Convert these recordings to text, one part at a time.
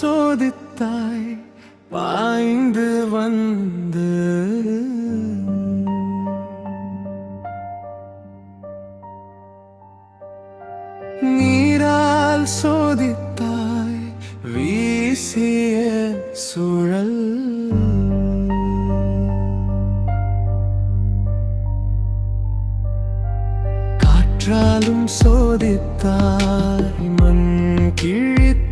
சோதித்தாய் பாய்ந்து வந்து. நீரால் சோதித்தாய் வீசிய சுழல். காற்றாலும் சோதித்தாய் மண் கிழித்த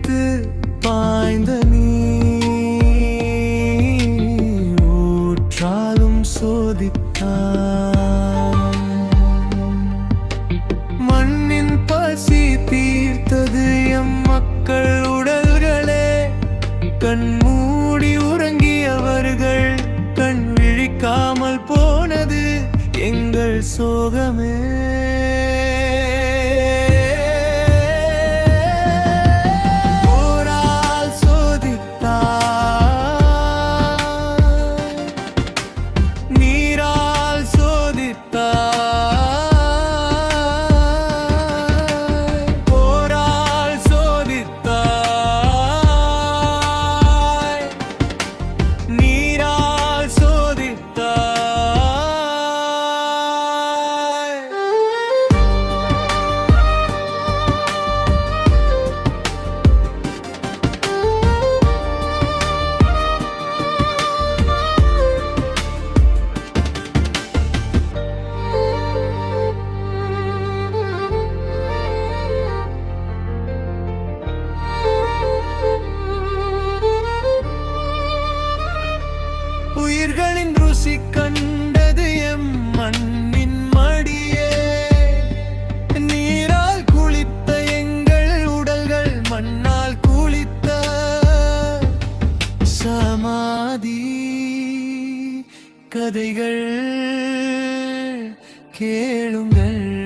மண்ணின் பசி தீர்த்தது எம் மக்கள் உடல்களே. கண் மூடி உறங்கியவர்கள் கண் விழிக்காமல் போனது எங்கள் சோகமே. ஆதி கதைகள் கேளுங்கள்.